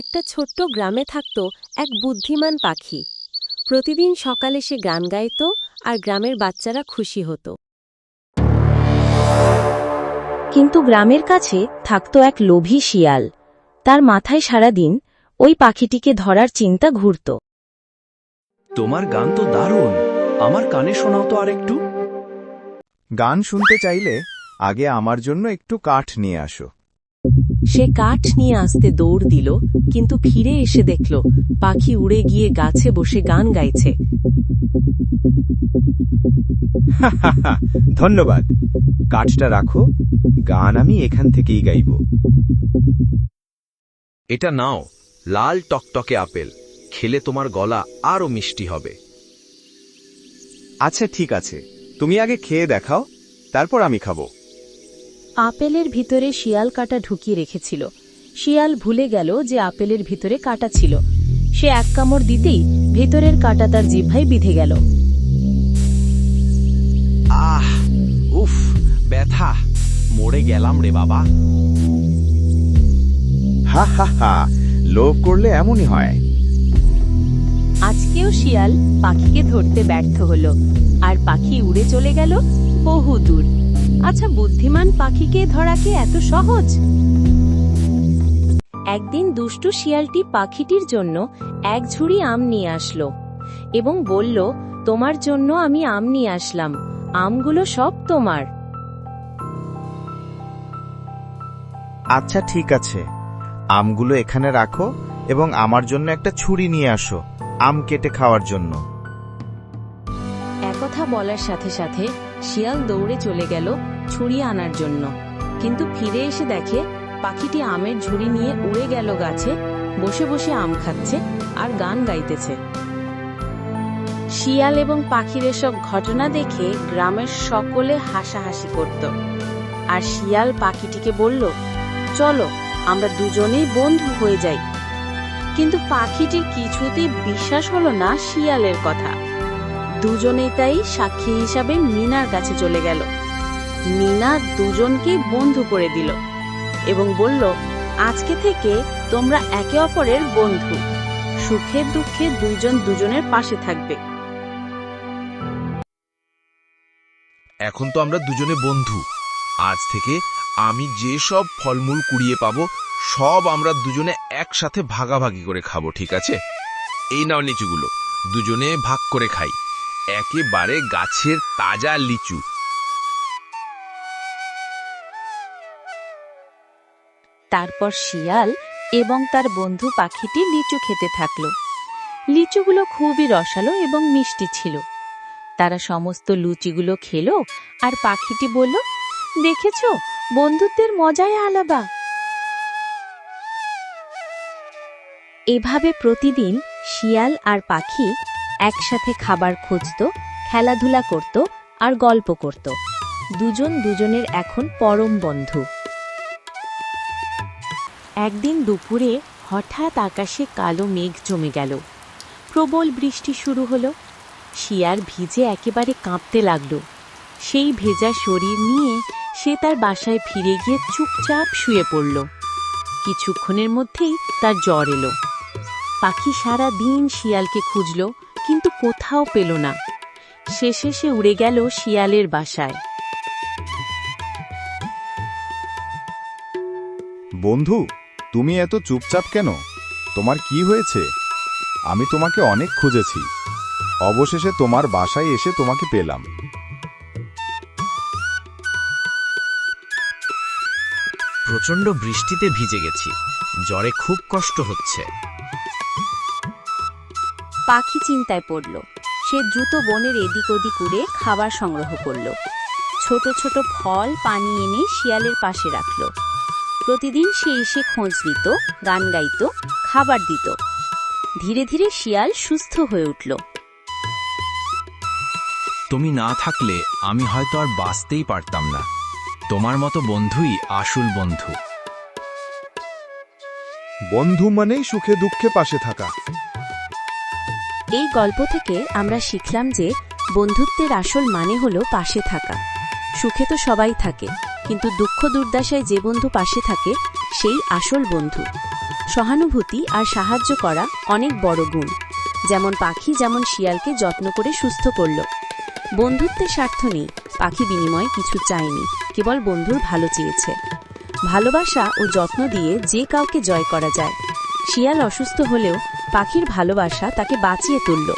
একটা ছোট্ট গ্রামে থাকত এক বুদ্ধিমান পাখি। প্রতিদিন সকালে সে গান গাইত আর গ্রামের বাচ্চারা খুশি হতো। কিন্তু গ্রামের কাছে থাকত এক লোভী শিয়াল। তার মাথায় সারাদিন ওই পাখিটিকে ধরার চিন্তা ঘুরত। তোমার গান তো দারুণ। আমার কানে শোনাও তো আর একটু গান শুনতে চাইলে আগে আমার জন্য একটু কাঠ নিয়ে আসো। সে কাঠ নিয়ে আসতে দৌড় দিল, কিন্তু ফিরে এসে দেখল, পাখি উড়ে গিয়ে গাছে বসে গান গাইছে। ধন্যবাদ। কাঠটা রাখো, গান আমি এখান থেকেই গাইব। এটা নাও, লাল টকটকে আপেল, খেলে তোমার গলা আরও মিষ্টি হবে। আচ্ছা ঠিক আছে। তুমি আগে খেয়ে দেখাও, তারপর আমি খাব। আপেলের ভিতরে শিয়াল কাটা ঢুকিয়ে রেখেছিল। শিয়াল ভুলে গেল যে আপেলের ভিতরে কাটা ছিল। সে এক কামড় দিতেই ভেতরের কাটা তার জিভ্ভায় বিঁধে গেল। আহ উফ ব্যথা। মরে গেলাম রে বাবা। হা হা হা লোভ করলে এমনই হয়। আজকেও শিয়াল পাখিকে ধরতে ব্যর্থ হলো আর পাখি উড়ে চলে গেল বহু দূর আচ্ছা বুদ্ধিমান পাখিকে ধরা কি এত সহজ? একদিন দুষ্টু শিয়ালটি পাখিটির জন্য এক ঝুড়ি আম নিয়ে আসলো এবং বলল তোমার জন্য আমি আম নিয়ে আসলাম। আমগুলো সব তোমার। আচ্ছা ঠিক আছে। আমগুলো এখানে রাখো এবং আমার জন্য একটা ছুরি নিয়ে আসো আম কেটে খাওয়ার জন্য। একথা বলার সাথে সাথে শিয়াল দৌড়ে চলে গেল ছুরি আনার জন্য। কিন্তু ফিরে এসে দেখে পাখিটি আমের ঝুড়ি নিয়ে উড়ে গেল গাছে, বসে বসে আম খাচ্ছে আর গান গাইতেছে। শিয়াল এবং পাখির এসব ঘটনা দেখে গ্রামের সকলে হাসাহাসি করত। আর শিয়াল পাখিটিকে বলল, চলো, আমরা দুজনেই বন্ধু হয়ে যাই। কিন্তু পাখিটির কিছুতেই বিশ্বাস হলো না শিয়ালের কথা। দুজনেই তাই সাক্ষী হিসাবে মিনার কাছে চলে গেল। মিনা দুজনকে বন্ধু করে দিল এবং বলল, আজকে থেকে তোমরা একে অপরের বন্ধু। সুখে দুঃখে দুইজন দুজনের পাশে থাকবে। এখন তো আমরা দুজনে বন্ধু। আজ থেকে আমি যে সব ফলমূল কুড়িয়ে পাবো, সব আমরা দুজনে একসাথে ভাগাভাগি করে খাব, ঠিক আছে? এই নাও লিচুগুলো। দুজনে ভাগ করে খাই। একেবারে গাছের তাজা লিচু। তারপর শিয়াল এবং তার বন্ধু পাখিটি লিচু খেতে থাকল। লিচুগুলো খুবই রসালো এবং মিষ্টি ছিল। তারা সমস্ত লুচিগুলো খেলো আর পাখিটি বলল, দেখেছ, বন্ধুত্বের মজাই আলাদা। এভাবে প্রতিদিন শিয়াল আর পাখি একসাথে খাবার খুঁজত, খেলাধুলা করত আর গল্প করত। দুজন দুজনের এখন পরম বন্ধু। একদিন দুপুরে হঠাৎ আকাশে কালো মেঘ জমে গেল। প্রবল বৃষ্টি শুরু হলো। শিয়ার ভিজে একেবারে কাঁপতে লাগল। সেই ভেজা শরীর নিয়ে সে তার বাসায় ফিরে গিয়ে চুপচাপ শুয়ে পড়ল। কিছুক্ষণের মধ্যেই তার জ্বর এলো। পাখি সারা দিন শিয়ালকে খুঁজল কিন্তু কোথাও পেল না। শেষে সে উড়ে গেল শিয়ালের বাসায়। বন্ধু তুমি এত চুপচাপ কেন? তোমার কি হয়েছে? আমি তোমাকে অনেক খুঁজেছি। অবশেষে তোমার বাসায় এসে তোমাকে পেলাম। প্রচণ্ড বৃষ্টিতে ভিজে গেছি। জ্বরে খুব কষ্ট হচ্ছে। পাখি চিন্তায় পড়ল। সে দ্রুত বনের এদিক ওদিক উড়ে খাবার সংগ্রহ করল। ছোট ছোট ফল পানি এনে শিয়ালের পাশে রাখল। প্রতিদিন সে এসে খোঁজ দিত গান গাইত খাবার দিত। ধীরে ধীরে শিয়াল সুস্থ হয়ে উঠল। তুমি না থাকলে আমি হয়তো আর বাঁচতেই পারতাম না। তোমার মতো বন্ধুই আসল বন্ধু। বন্ধু মানেই সুখে দুঃখে পাশে থাকা। এই গল্প থেকে আমরা শিখলাম যে বন্ধুত্বের আসল মানে হলো পাশে থাকা। সুখে তো সবাই থাকে, কিন্তু দুঃখ দুর্দশায় যে বন্ধু পাশে থাকে, সেই আসল বন্ধু। সহানুভূতি আর সাহায্য করা অনেক বড় গুণ। যেমন পাখি যেমন শিয়ালকে যত্ন করে সুস্থ করল। বন্ধুত্বের স্বার্থ নেই, পাখি বিনিময়ে কিছু চায়নি, কেবল বন্ধুর ভালো চেয়েছে। ভালোবাসা ও যত্ন দিয়ে যে কাউকে জয় করা যায় শিয়াল অসুস্থ হলেও পাখির ভালোবাসা তাকে বাঁচিয়ে তুলল।